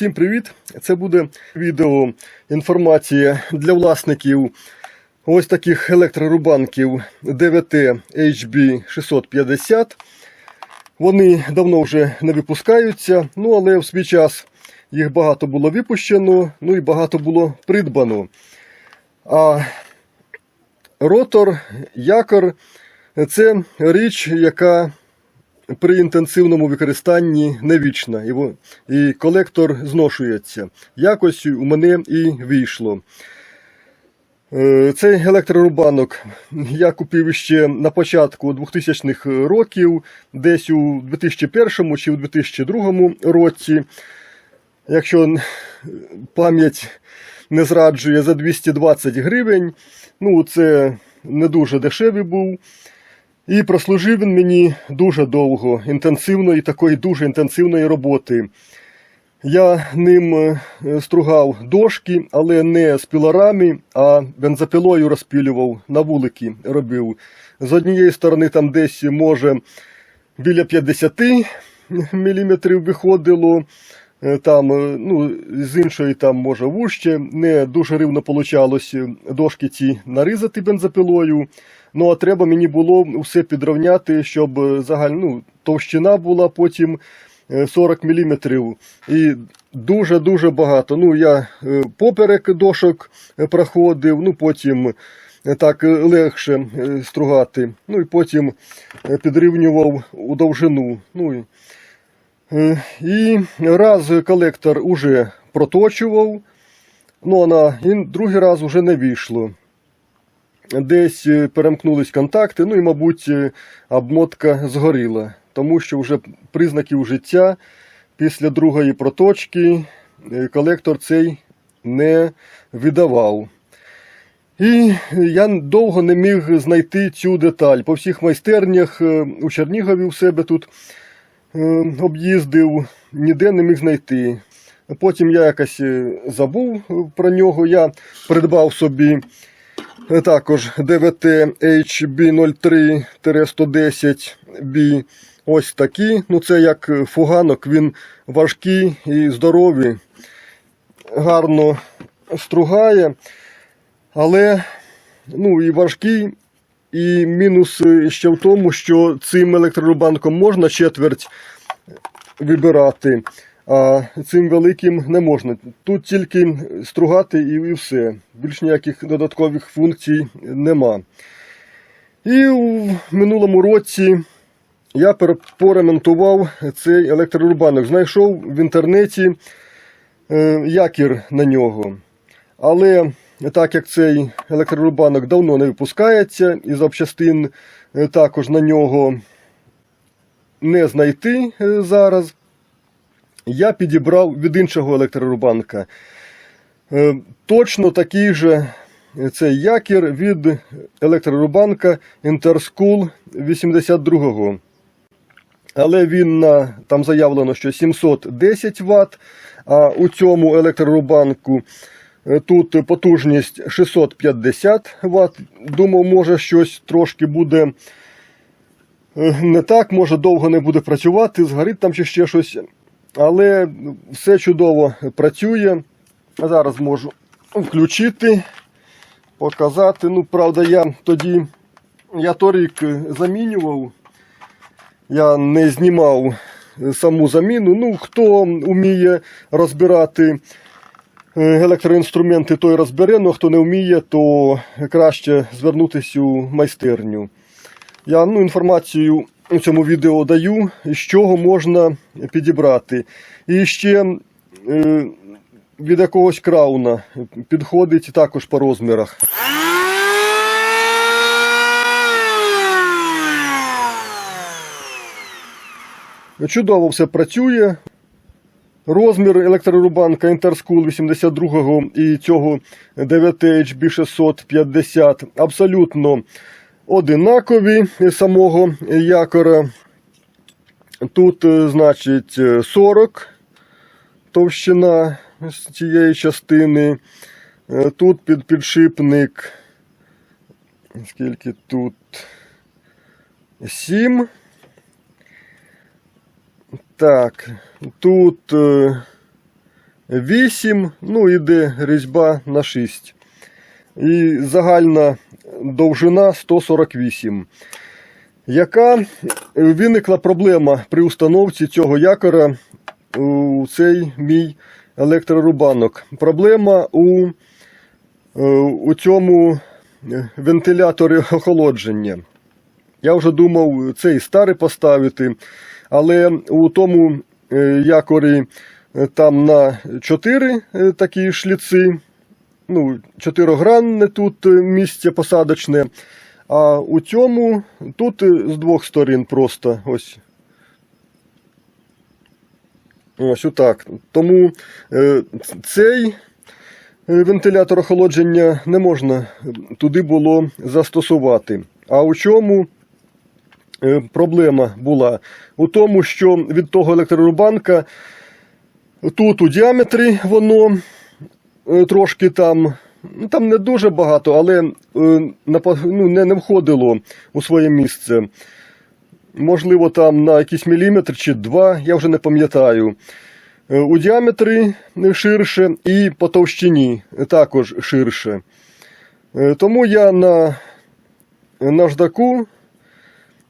Усім привіт! Це буде відео інформація для власників ось таких електрорубанків DVT HB650. Вони давно вже не випускаються, ну але в свій час їх багато було випущено, ну і багато було придбано. А ротор, якор це річ, яка при інтенсивному використанні не вічна, і, колектор зношується. Якось у мене і вийшло. Е, Цей електрорубанок я купив ще на початку 2000-х років, десь у 2001 чи у 2002 році. Якщо пам'ять не зраджує за 220 гривень, ну це не дуже дешевий був. І прослужив він мені дуже довго, інтенсивної, такої дуже інтенсивної роботи. Я ним е, стругав дошки, але не з пілорами, а бензопилою розпілював, на вулики робив. З однієї сторони, там десь може біля 50 мм виходило, там, е, ну, з іншої там може вужче. Не дуже рівно получалось дошки ці нарізати бензопилою. Ну, а треба мені було все підрівняти, щоб е, загаль, ну, товщина була потім е, 40 мм. І дуже-дуже багато. Ну, я е, поперек дошок е, проходив, ну потім е, так е, легше е, стругати. Ну і потім е, підрівнював у довжину. Ну, і, е, раз колектор уже проточував, ну а на і другий раз уже не вийшло. Десь е, перемкнулись контакти, ну і, мабуть, е, обмотка згоріла, тому що вже признаків життя після другої проточки колектор цей не видавав. І я довго не міг знайти цю деталь. По всіх майстернях у Чернігові у себе тут об'їздив, ніде не міг знайти. Потім я якось е, забув е, про нього. Я придбав собі е, також DVT HB03-110B. Ось такі. Ну, це як фуганок, він важкий і здоровий, гарно стругає, але ну, і важкий. І мінус е, ще в тому, що цим електрорубанком можна четверть вибирати, а цим великим не можна. Тут тільки стругати і, все. Більш ніяких додаткових функцій нема. І у минулому році я поремонтував цей електрорубанок. Знайшов в інтернеті е, якір на нього. Але так як цей електрорубанок давно не випускається, і запчастин е, також на нього не знайти е, зараз, я підібрав від іншого електрорубанка. Е, Точно такий же цей якір від електрорубанка Interschool 82-го. Але він на, там заявлено, що 710 Вт, а у цьому електрорубанку тут потужність 650 Вт. Думав, може щось трошки буде е, не так, може довго не буде працювати, згорить там чи ще щось. Але все чудово працює. Зараз можу включити, показати. Ну, правда, я тоді я торік замінював. Я не знімав саму заміну. Ну, хто вміє розбирати е, електроінструменти, той розбере, але хто не вміє, то краще звернутися у майстерню. Я ну, інформацію у цьому відео даю, з чого можна підібрати. І ще е, від якогось крауна підходить також по розмірах. Чудово все працює. Розмір електрорубанка Interschool 82 і цього 9HB650 абсолютно одинакові самого якора. Тут, е, значить, е, 40 товщина з цієї частини. Е, Тут під підшипник. Скільки тут? 7. Так, тут е, 8, ну іде різьба на 6. І загальна довжина 148. Яка виникла проблема при установці цього якора у цей мій електрорубанок? Проблема у, е, у цьому вентиляторі охолодження. Я вже думав цей старий поставити, але у тому е, якорі е, там на 4 е, такі шліци, ну, чотиригранне тут місце посадочне, а у цьому тут з двох сторін просто ось. Ось отак. Тому цей вентилятор охолодження не можна туди було застосувати. А у чому проблема була? У тому, що від того електрорубанка тут у діаметрі воно е, трошки там, ну, там не дуже багато, але е, ну, не, не входило у своє місце. Можливо, там на якийсь міліметр чи два, я вже не пам'ятаю. Е, У діаметрі ширше і по товщині також ширше. Е, Тому я на наждаку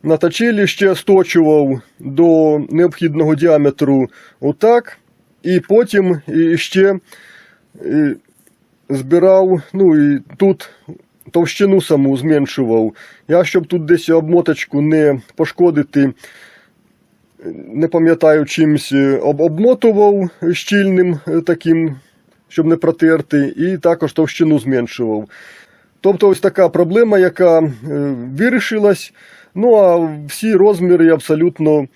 на тачилі ще сточував до необхідного діаметру отак, і потім ще збирав, ну і тут товщину саму зменшував. Я, щоб тут десь обмоточку не пошкодити, не пам'ятаю, чимсь е, обмотував щільним е, таким, щоб не протерти, і також товщину зменшував. Тобто ось така проблема, яка е, вирішилась. Ну а всі розміри абсолютно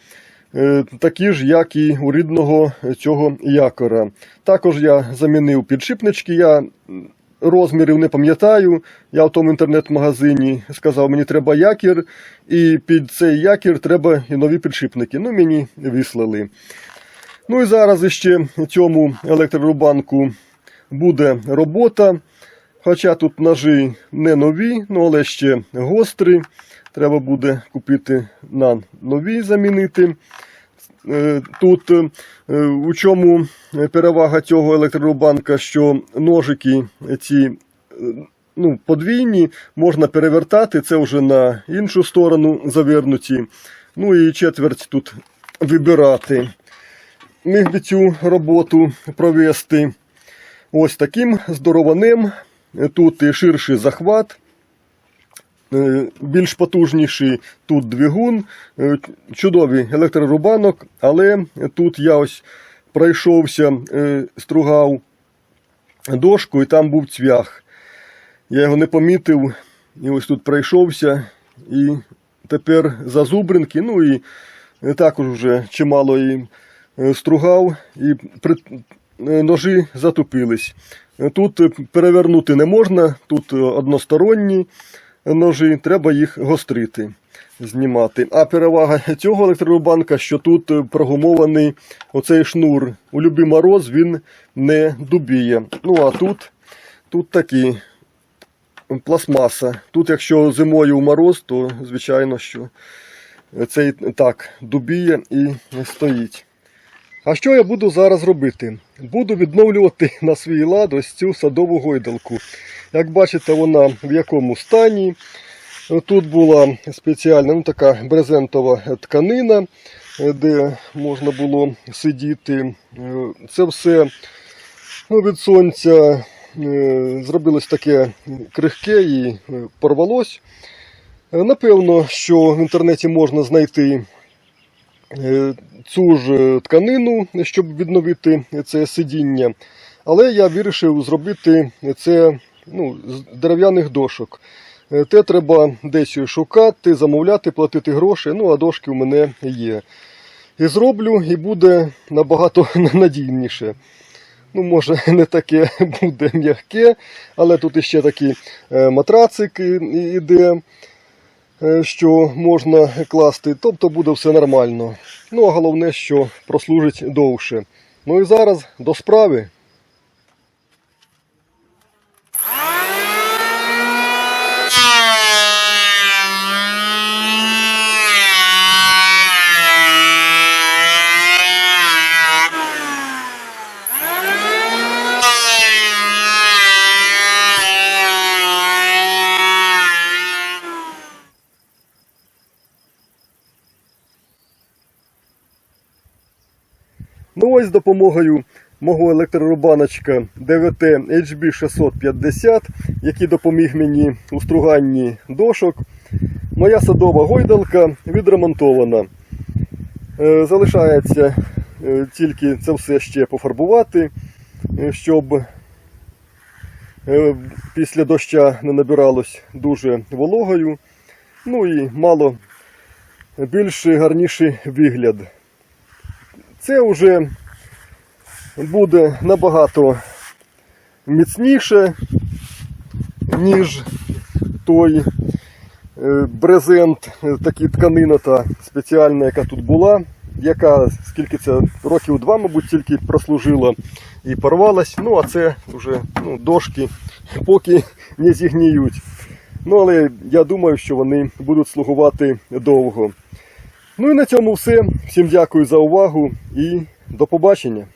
е, такі ж, як і у рідного цього якора. Також я замінив підшипнички. Я розмірів не пам'ятаю. Я в тому інтернет-магазині сказав, мені треба якір, і під цей якір треба і нові підшипники. Ну, мені вислали. Ну і зараз іще цьому електрорубанку буде робота. Хоча тут ножі не нові, ну але ще гострі. Треба буде купити на нові замінити. Е, Тут е, у чому перевага цього електрорубанка, що ножики ці е, ну, подвійні, можна перевертати, це вже на іншу сторону завернуті. Ну і четверть тут вибирати. Міг би цю роботу провести ось таким здорованим. Тут і ширший захват, більш потужніший тут двигун, е, чудовий електрорубанок, але тут я ось пройшовся, е, стругав дошку і там був цвях. Я його не помітив, і ось тут пройшовся, і тепер зазубринки, ну і також вже чимало і е, стругав, і при... е, ножі затупились. Е, Тут е, перевернути не можна, тут е, односторонні ножі, треба їх гострити, знімати. А перевага цього електрорубанка, що тут прогумований оцей шнур. У любий мороз він не дубіє. Ну а тут, тут такі пластмаса. Тут, якщо зимою мороз, то звичайно, що цей так дубіє і стоїть. А що я буду зараз робити? Буду відновлювати на свій лад ось цю садову гойдалку. Як бачите, вона в якому стані. Тут була спеціальна ну, така брезентова тканина, е, де можна було сидіти. Е, Це все ну, від сонця е, зробилось таке крихке і порвалось. Напевно, що в інтернеті можна знайти цю ж е, тканину, щоб відновити це сидіння. Але я вирішив зробити це ну, з дерев'яних дошок. Е, Те треба десь шукати, замовляти, платити гроші, ну а дошки у мене є. І зроблю, і буде набагато надійніше. Ну, може, не таке буде м'яке, але тут іще такий е, матрацик іде, е, що можна класти. Тобто буде все нормально. Ну, а головне, що прослужить довше. Ну і зараз до справи. Ось з допомогою мого електрорубаночка DVT HB650, який допоміг мені у струганні дошок. Моя садова гойдалка відремонтована. Е, Залишається е, тільки це все ще пофарбувати, е, щоб після доща не набиралось дуже вологою. Ну і мало більш гарніший вигляд. Це вже буде набагато міцніше, ніж той е, брезент, е, такий тканина та спеціальна, яка тут була, яка скільки це років два, мабуть, тільки прослужила і порвалась. Ну, а це вже ну, дошки, поки не зігніють. Ну, але я думаю, що вони будуть слугувати довго. Ну і на цьому все. Всім дякую за увагу і до побачення.